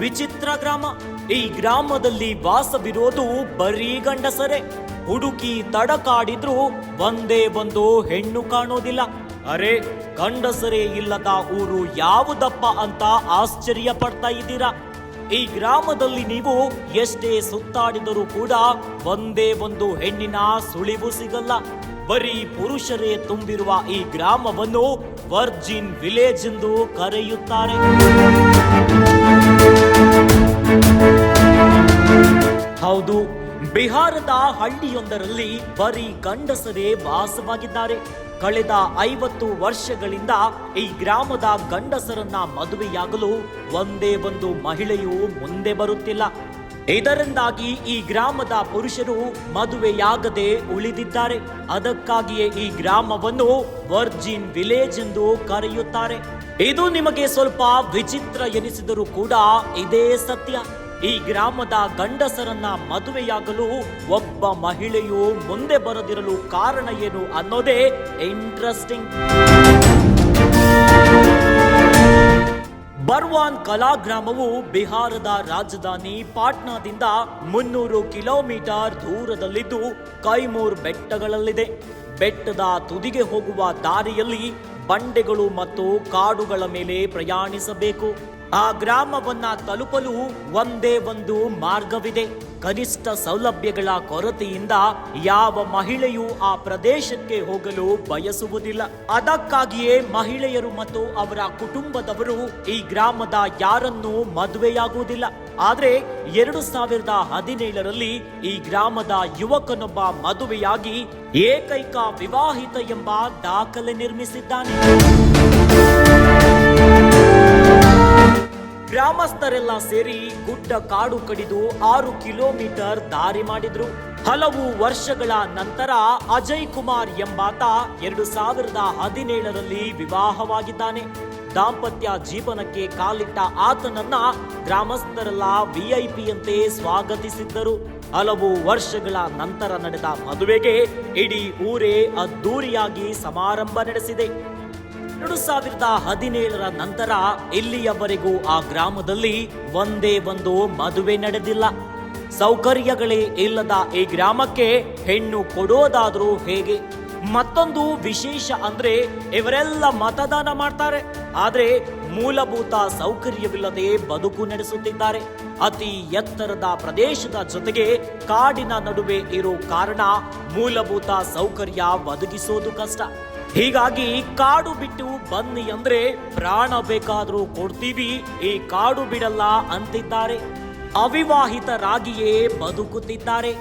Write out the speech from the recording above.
ವಿಚಿತ್ರ ಗ್ರಾಮ. ಈ ಗ್ರಾಮದಲ್ಲಿ ವಾಸವಿರೋದು ಬರೀ ಗಂಡಸರೇ. ಹುಡುಕಿ ತಡಕಾಡಿದ್ರು ಒಂದೇ ಒಂದು ಹೆಣ್ಣು ಕಾಣೋದಿಲ್ಲ. ಅರೆ, ಗಂಡಸರೇ ಇಲ್ಲದ ಊರು ಯಾವುದಪ್ಪ ಅಂತ ಆಶ್ಚರ್ಯ ಪಡ್ತಾ ಇದ್ದೀರಾ? ಈ ಗ್ರಾಮದಲ್ಲಿ ನೀವು ಎಷ್ಟೇ ಸುತ್ತಾಡಿದರೂ ಕೂಡ ಒಂದೇ ಒಂದು ಹೆಣ್ಣಿನ ಸುಳಿವು ಸಿಗಲ್ಲ. ಬರೀ ಪುರುಷರೇ ತುಂಬಿರುವ ಈ ಗ್ರಾಮವನ್ನು ವರ್ಜಿನ್ ವಿಲೇಜ್ ಎಂದು ಕರೆಯುತ್ತಾರೆ. ಬಿಹಾರದ ಹಳ್ಳಿಯೊಂದರಲ್ಲಿ ಬರೀ ಗಂಡಸರೇ ವಾಸವಾಗಿದ್ದಾರೆ. ಕಳೆದ ಐವತ್ತು ವರ್ಷಗಳಿಂದ ಈ ಗ್ರಾಮದ ಗಂಡಸರನ್ನ ಮದುವೆಯಾಗಲು ಒಂದೇ ಒಂದು ಮಹಿಳೆಯೂ ಮುಂದೆ ಬರುತ್ತಿಲ್ಲ. ಇದರಿಂದಾಗಿ ಈ ಗ್ರಾಮದ ಪುರುಷರು ಮದುವೆಯಾಗದೆ ಉಳಿದಿದ್ದಾರೆ. ಅದಕ್ಕಾಗಿಯೇ ಈ ಗ್ರಾಮವನ್ನು ವರ್ಜಿನ್ ವಿಲೇಜ್ ಎಂದು ಕರೆಯುತ್ತಾರೆ. ಇದು ನಿಮಗೆ ಸ್ವಲ್ಪ ವಿಚಿತ್ರ ಎನಿಸಿದರೂ ಕೂಡ ಇದೇ ಸತ್ಯ. ಈ ಗ್ರಾಮದ ಗಂಡಸರನ್ನ ಮದುವೆಯಾಗಲು ಒಬ್ಬ ಮಹಿಳೆಯು ಮುಂದೆ ಬರದಿರಲು ಕಾರಣ ಏನು ಅನ್ನೋದೇ ಇಂಟ್ರೆಸ್ಟಿಂಗ್ ಬರ್ವಾನ್ ಕಲಾ ಗ್ರಾಮವು ಬಿಹಾರದ ರಾಜಧಾನಿ ಪಾಟ್ನಾದಿಂದ ಮುನ್ನೂರು ಕಿಲೋಮೀಟರ್ ದೂರದಲ್ಲಿದ್ದು ಕೈಮೂರ್ ಬೆಟ್ಟಗಳಲ್ಲಿದೆ. ಬೆಟ್ಟದ ತುದಿಗೆ ಹೋಗುವ ದಾರಿಯಲ್ಲಿ ಬಂಡೆಗಳು ಮತ್ತು ಕಾಡುಗಳ ಮೇಲೆ ಪ್ರಯಾಣಿಸಬೇಕು. ಆ ಗ್ರಾಮವನ್ನ ತಲುಪಲು ಒಂದೇ ಒಂದು ಮಾರ್ಗವಿದೆ. ಕನಿಷ್ಠ ಸೌಲಭ್ಯಗಳ ಕೊರತೆಯಿಂದ ಯಾವ ಮಹಿಳೆಯೂ ಆ ಪ್ರದೇಶಕ್ಕೆ ಹೋಗಲು ಬಯಸುವುದಿಲ್ಲ. ಅದಕ್ಕಾಗಿಯೇ ಮಹಿಳೆಯರು ಮತ್ತು ಅವರ ಕುಟುಂಬದವರು ಈ ಗ್ರಾಮದ ಯಾರನ್ನೂ ಮದುವೆಯಾಗುವುದಿಲ್ಲ. ಆದ್ರೆ ಎರಡು ಸಾವಿರದ ಹದಿನೇಳರಲ್ಲಿ ಈ ಗ್ರಾಮದ ಯುವಕನೊಬ್ಬ ಮದುವೆಯಾಗಿ ಏಕೈಕ ವಿವಾಹಿತ ಎಂಬ ದಾಖಲೆ ನಿರ್ಮಿಸಿದ್ದಾನೆ. ಗ್ರಾಮಸ್ಥರೆಲ್ಲ ಸೇರಿ ಗುಡ್ಡ ಕಾಡು ಕಡಿದು ಆರು ಕಿಲೋಮೀಟರ್ ದಾರಿ ಮಾಡಿದ್ರು. ಹಲವು ವರ್ಷಗಳ ನಂತರ ಅಜಯ್ ಕುಮಾರ್ ಎಂಬಾತ ಎರಡು ಸಾವಿರದ ಹದಿನೇಳರಲ್ಲಿ ವಿವಾಹವಾಗಿದ್ದಾನೆ. ದಾಂಪತ್ಯ ಜೀವನಕ್ಕೆ ಕಾಲಿಟ್ಟ ಆತನನ್ನ ಗ್ರಾಮಸ್ಥರೆಲ್ಲ ವಿಐಪಿಯಂತೆ ಸ್ವಾಗತಿಸಿದ್ದರು. ಹಲವು ವರ್ಷಗಳ ನಂತರ ನಡೆದ ಮದುವೆಗೆ ಇಡೀ ಊರೇ ಅದ್ದೂರಿಯಾಗಿ ಸಮಾರಂಭ ನಡೆಸಿದೆ. ಎರಡು ಸಾವಿರದ ಹದಿನೇಳರ ನಂತರ ಇಲ್ಲಿಯವರೆಗೂ ಆ ಗ್ರಾಮದಲ್ಲಿ ಒಂದೇ ಒಂದು ಮದುವೆ ನಡೆದಿಲ್ಲ. ಸೌಕರ್ಯಗಳೇ ಇಲ್ಲದ ಈ ಗ್ರಾಮಕ್ಕೆ ಹೆಣ್ಣು ಕೊಡೋದಾದ್ರೂ ಹೇಗೆ? ಮತ್ತೊಂದು ವಿಶೇಷ ಅಂದ್ರೆ ಇವರೆಲ್ಲ ಮತದಾನ ಮಾಡ್ತಾರೆ. ಆದ್ರೆ ಮೂಲಭೂತ ಸೌಕರ್ಯವಿಲ್ಲದೆ ಬದುಕು ನಡೆಸುತ್ತಿದ್ದಾರೆ. ಅತಿ ಎತ್ತರದ ಪ್ರದೇಶದ ಜೊತೆಗೆ ಕಾಡಿನ ನಡುವೆ ಇರೋ ಕಾರಣ ಮೂಲಭೂತ ಸೌಕರ್ಯ ಒದಗಿಸೋದು ಕಷ್ಟ. ಹೀಗಾಗಿ ಕಾಡು ಬಿಟ್ಟು ಬನ್ನಿ ಅಂದ್ರೆ ಪ್ರಾಣ ಬೇಕಾದರೂ ಕೊಡ್ತೀವಿ. ಈ ಕಾಡು ಬಿಡಲ್ಲ ಅಂತಿದ್ದಾರೆ. ಅವಿವಾಹಿತರಾಗಿಯೇ ಬದುಕುತ್ತಿದ್ದಾರೆ.